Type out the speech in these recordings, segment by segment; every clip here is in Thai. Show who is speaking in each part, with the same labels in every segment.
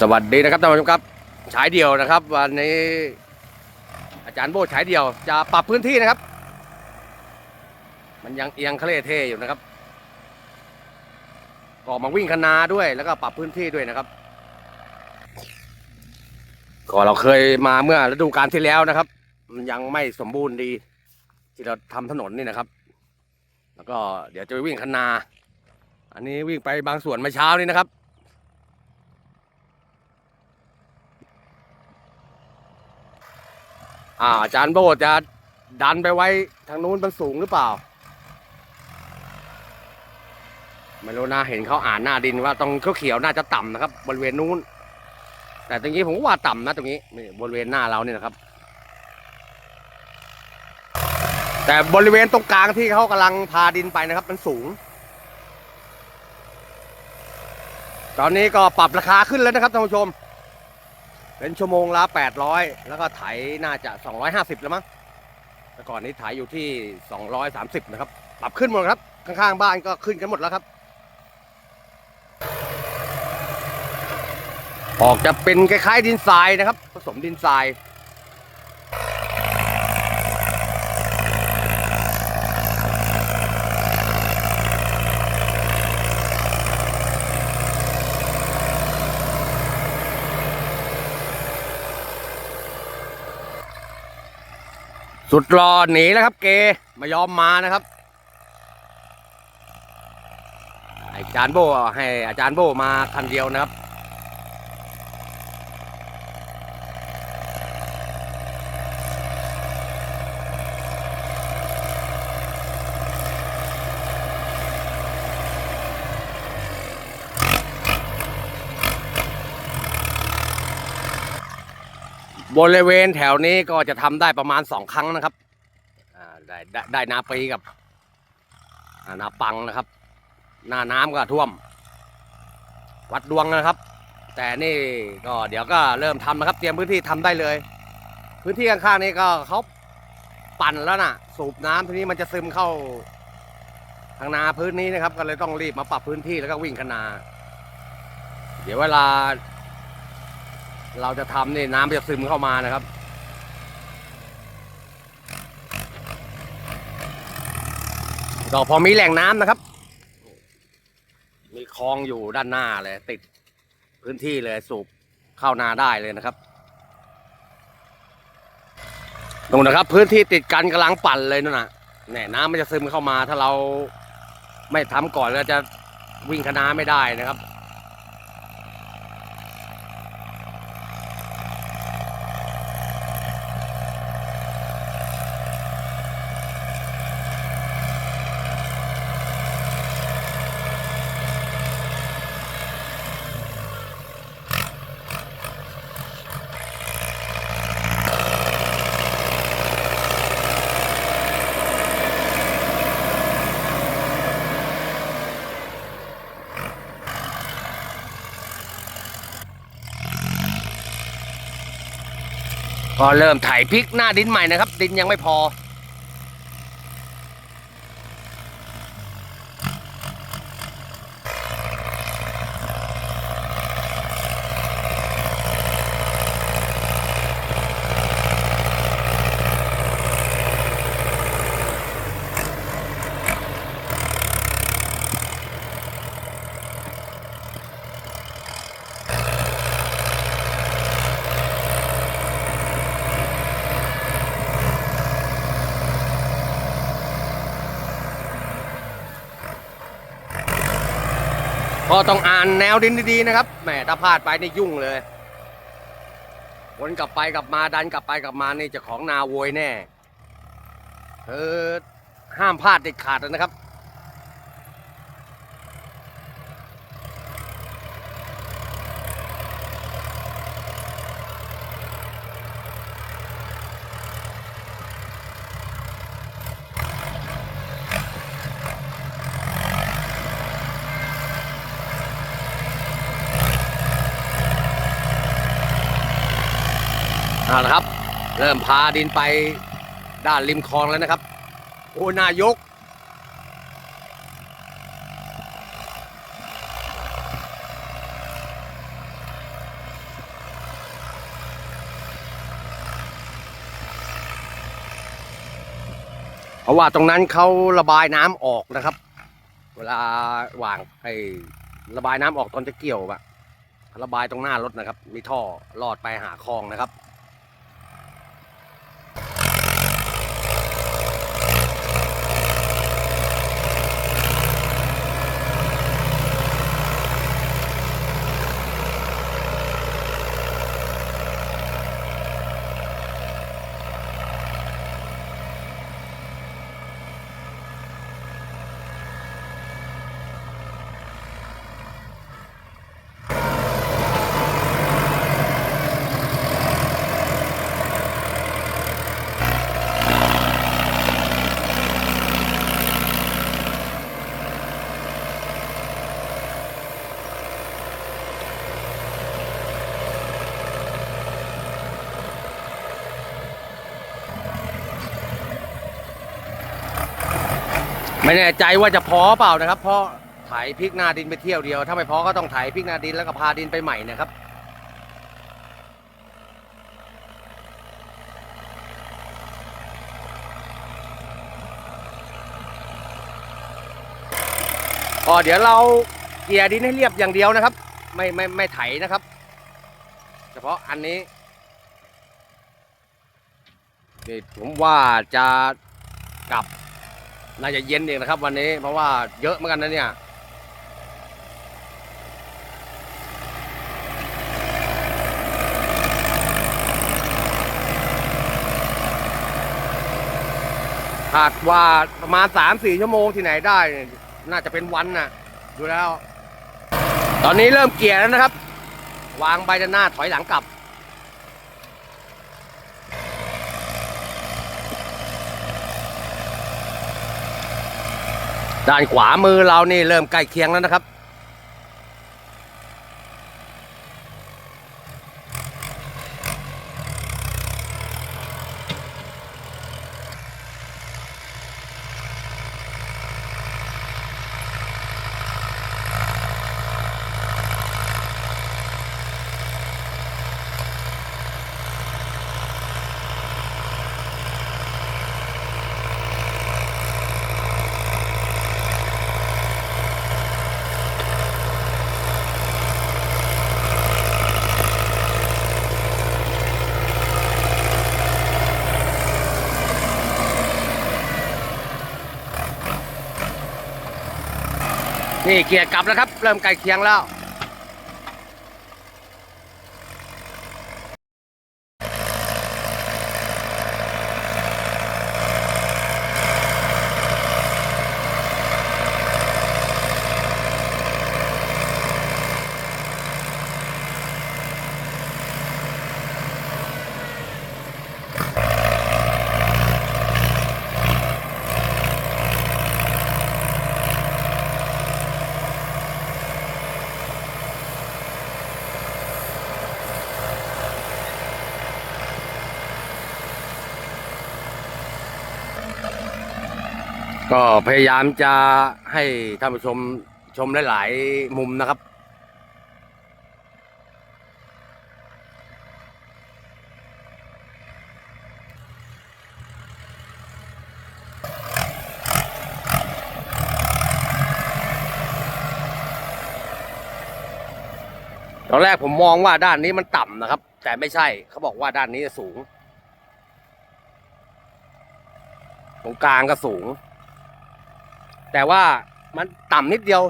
Speaker 1: สวัสดีนะครับท่านผู้ชมครับฉายเดียวนะครับ วันนี้ อาจารย์โบฉายเดียว จะปรับพื้นที่นะครับ มันยังเอียงเคลเทอยู่นะครับก็มาวิ่งคนาด้วยแล้วก็ปรับพื้นที่ด้วยนะครับก็เราเคยมาเมื่อฤดูกาลที่แล้วนะครับ มันยังไม่สมบูรณ์ดีที่เราทำถนนนี่นะครับ แล้วก็เดี๋ยวจะไปวิ่งคนาอันนี้วิ่งไปบางส่วนมื่อเช้านี้นะครับ อ่าอาจารย์โบจะดันไปไว้ทางนู้นมันสูงหรือเปล่า ไม่รู้นะเห็นเขาอ่านหน้าดินว่าตรงเขียวๆน่าจะต่ำนะครับ บริเวณนู้น แต่ตรงนี้ผมว่าต่ำนะตรงนี้นี่บริเวณหน้าเราเนี่ยนะครับ แต่บริเวณตรงกลางที่เขากำลังพาดินไปนะครับ มันสูง ตอนนี้ก็ปรับราคาขึ้นแล้วนะครับท่านผู้ชม เป็นชั่วโมงละ 800 แล้วก็ไถน่าจะ 250 แล้วมั้ง แต่ก่อนนี้ไถอยู่ที่ 230 นะครับ ปรับขึ้นหมดครับ ข้างๆ บ้านก็ขึ้นกันหมดแล้วครับ ออกจะเป็นคล้ายๆดินทรายนะครับ ผสมดินทราย สุดรอหนีแล้วครับ เกไม่ยอมมานะครับ อาจารย์โบให้อาจารย์โบมาคันเดียวนะครับ บริเวณแถวนี้ก็จะทำได้ประมาณสองครั้งนะครับได้ได้ได้นาปีกับนาปังนะครับ หน้าน้ำก็ท่วม วัดดวงนะครับ แต่นี่ก็เดี๋ยวก็เริ่มทำนะครับ เตรียมพื้นที่ทำได้เลย พื้นที่ข้างๆนี้ก็เขาปั่นแล้วน่ะ สูบน้ำทีนี้มันจะซึมเข้าทางนาพื้นนี้นะครับ ก็เลยต้องรีบมาปรับพื้นที่แล้วก็วิ่งคนา เดี๋ยวเวลา เราจะทำนี่น้ำจะซึมเข้ามานะครับ ก็พอมีแหล่งน้ำนะครับ มีคลองอยู่ด้านหน้าเลย ติดพื้นที่เลยสูบเข้านาได้เลยนะครับตรงนะครับ พื้นที่ติดกันกำลังปั่นเลยนั่นน่ะแหน่น้ำมันจะซึมเข้ามา ถ้าเราไม่ทำก่อนก็จะวิ่งคณาไม่ได้นะครับ ก็เริ่มไถพริกหน้าดินใหม่นะครับ ดินยังไม่พอ ก็ต้องอ่านแนวดินดีๆนะครับแหมถ้าพลาดไปนี่ยุ่งเลยวนกลับไปกลับมาดันกลับไปกลับมานี่จะของนาโวยแน่เออห้ามพลาดเด็ดขาดเลยนะครับ เะครับ เริ่มพาดินไปด้านริมคลองแล้วนะครับ โอ้นายก เพราะว่าตรงนั้นเขาระบายน้ำออกนะครับ เวลาหว่างไอ้ระบายน้ำออกตอนจะเกี่ยวอะระบายตรงหน้ารถนะครับ มีท่อลอดไปหาคลองนะครับ ไม่แน่ใจว่าจะพอเปล่านะครับ เพราะไถพริกหน้าดินไปเที่ยวเดียว ถ้าไม่พอก็ต้องไถพริกหน้าดินแล้วก็พาดินไปใหม่นะครับก็เดี๋ยวเราเกลี่ยดินให้เรียบอย่างเดียวนะครับ ไม่ไม่ไม่ไถนะครับ เฉพาะอันนี้นี่ผมว่าจะกลับ น่าจะเย็นเองนะครับ วันนี้เพราะว่าเยอะเหมือนกันนะเนี่ยคาดว่าประมาณสามสี่ชั่วโมงที่ไหนได้ น่าจะเป็นวันน่ะ ดูแล้ว ตอนนี้เริ่มเกียร์แล้วนะครับ วางใบด้านหน้าถอยหลังกลับ ด้านขวามือเรานี่เริ่มใกล้เคียงแล้วนะครับ นี่เกียร์กลับแล้วครับ เริ่มไกลเคียงแล้ว ก็พยายามจะให้ท่านผู้ชมชมหลาย ๆ มุมนะครับ ตอนแรกผมมองว่าด้านนี้มันต่ำนะครับ แต่ไม่ใช่เขาบอกว่าด้านนี้จะสูง ตรงกลางก็สูง แต่ว่ามันต่ำนิดเดียว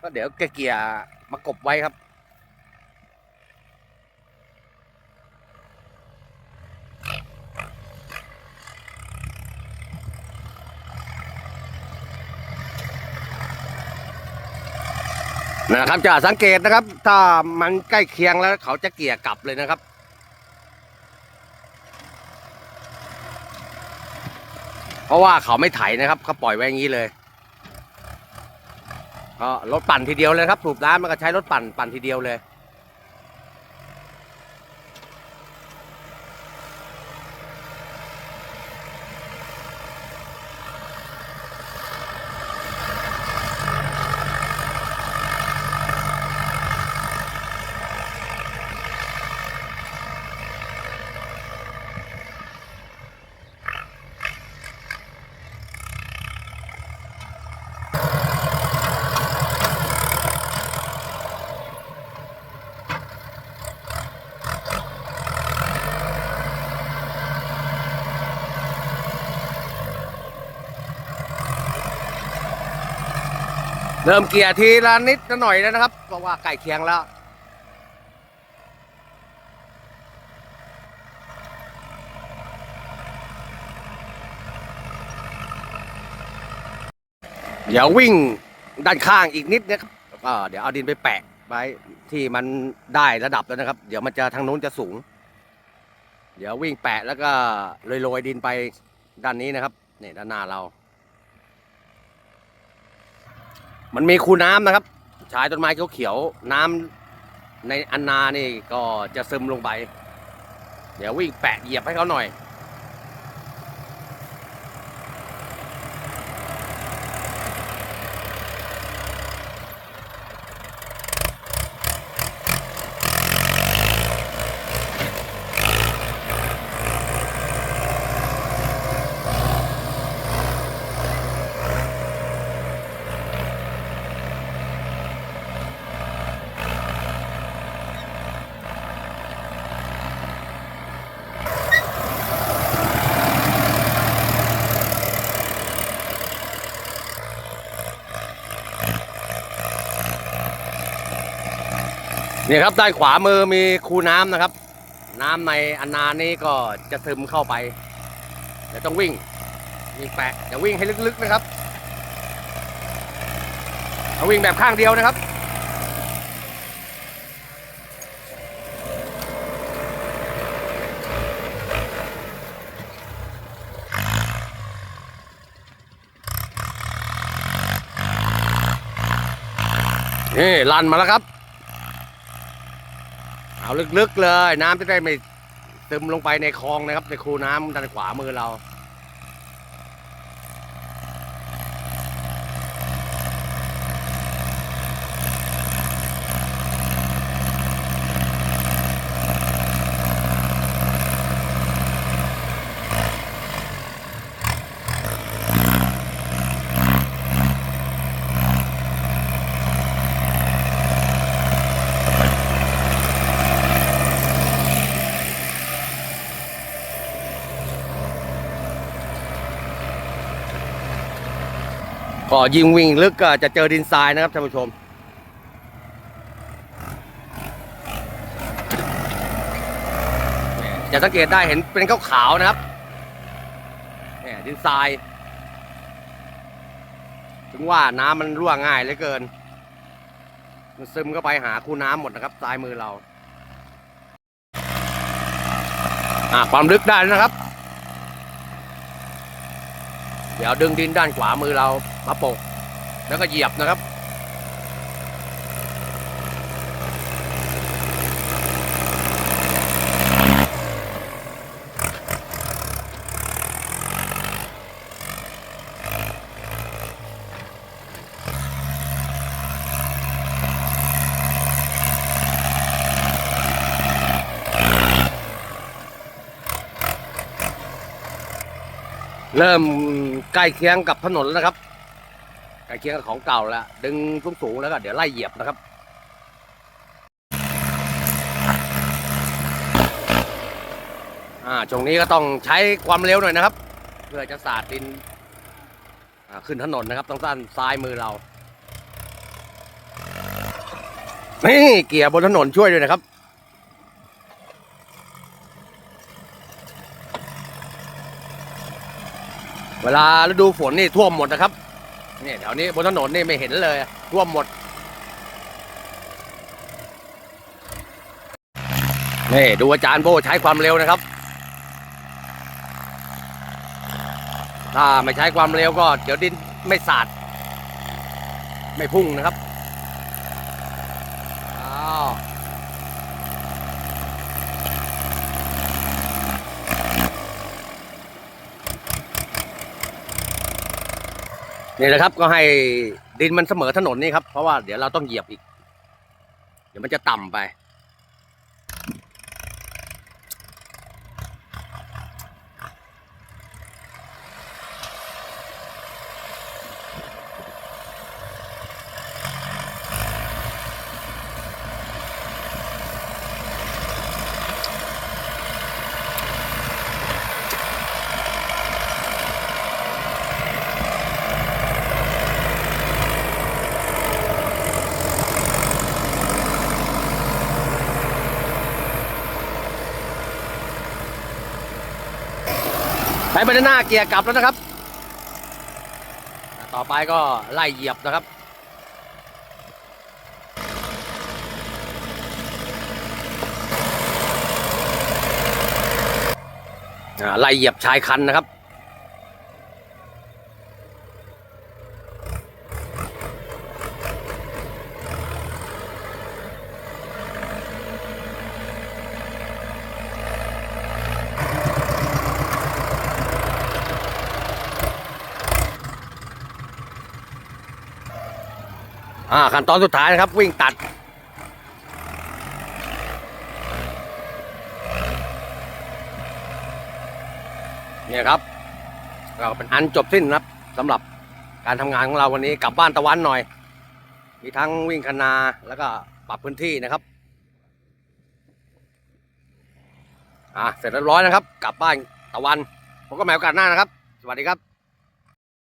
Speaker 1: ก็เดี๋ยวเกียร์มากบไว้ครับ นะครับจะสังเกตนะครับ ถ้ามันใกล้เคียงแล้วเขาจะเกี่ยกลับเลยนะครับเพราะว่าเขาไม่ไถนะครับเขาปล่อยไว้อย่างนี้เลย ก็รถปั่นทีเดียวเลยครับสูบน้ำมันก็ใช้รถปั่นปั่นทีเดียวเลย เริ่มเกียร์ทีละนิดละหน่อยแล้วนะครับ เพราะว่าใกล้เคียงแล้ว เดี๋ยววิ่งด้านข้างอีกนิดนะครับก็เดี๋ยวเอาดินไปแปะไว้ที่มันได้ระดับแล้วนะครับ เดี๋ยวมันจะทางนู้นจะสูง เดี๋ยววิ่งแปะแล้วก็โรยๆดินไปด้านนี้นะครับเนี่ยด้านหน้าเรา มันมีคูน้ำนะครับชายต้นไม้เขียวๆน้ำในอันนานี่ก็จะซึมลงไป เดี๋ยววิ่งแปะเหยียบให้เขาหน่อย เนี่ยครับด้านขวามือมีคูน้ำนะครับ น้ำในอันนานี้ก็จะซึมเข้าไปเดี๋ยวต้องวิ่งวิ่งแปะอย่าวิ่งให้ลึกๆนะครับเอาวิ่งแบบข้างเดียวนะครับนี่ลันมาแล้วครับ ลึกๆเลย น้ำจะได้ไม่ซึมลงไปในคลองนะครับ ในคูน้ำด้านขวามือเรา ก็ยิงวิ่งลึกก็จะเจอดินทรายนะครับท่านผู้ชม จะสังเกตได้เห็นเป็นขาวๆนะครับเนี่ยดินทราย ถึงว่าน้ำมันรั่วง่ายเหลือเกิน มันซึมเข้าไปหาคูน้ำหมดนะครับซ้ายมือเรา อ่าความลึกได้นะครับ เดี๋ยวดึงดินด้านขวามือเรามาโปะแล้วก็เหยียบนะครับ เริ่ม ใกล้เคียงกับถนนแล้วนะครับ ใกล้เคียงกับของเก่าแล้ว ดึงสูงๆแล้วก็เดี๋ยวไล่เหยียบนะครับอ่าช่วงนี้ก็ต้องใช้ความเร็วหน่อยนะครับ เพื่อจะสาดดินขึ้นถนนนะครับต้องด้นซ้ายมือเรา นี่เกียร์บนถนนช่วยด้วยนะครับ เวลาฤดูฝนนี่ท่วมหมดนะครับเนี่ยแถวนี้บนถนนนี่ไม่เห็นเลยท่วมหมดนี่ดูอาจารย์โบใช้ความเร็วนะครับ ถ้าไม่ใช้ความเร็วก็ เดี๋ยวดินไม่สาด ไม่พุ่งนะครับอ้าว นี่แหละครับก็ให้ดินมันเสมอถนนนี่ครับ เพราะว่าเดี๋ยวเราต้องเหยียบอีก เดี๋ยวมันจะต่ำไป ใช้ไปด้านหน้าเกียร์กลับแล้วนะครับ ต่อไปก็ไล่เหยียบนะครับไล่เหยียบชายคันนะครับ อ่าขั้นตอนสุดท้ายนะครับ วิ่งตัด เนี่ยครับก็เป็นอันจบสิ้นนะครับสำหรับการทำงานของเราวันนี้กลับบ้านตะวันหน่อย มีทั้งวิ่งคนาแล้วก็ปรับพื้นที่นะครับอ่าเสร็จเรียบร้อยนะครับ กลับบ้านตะวันผมก็แมวกันหน้านะครับ สวัสดีครับ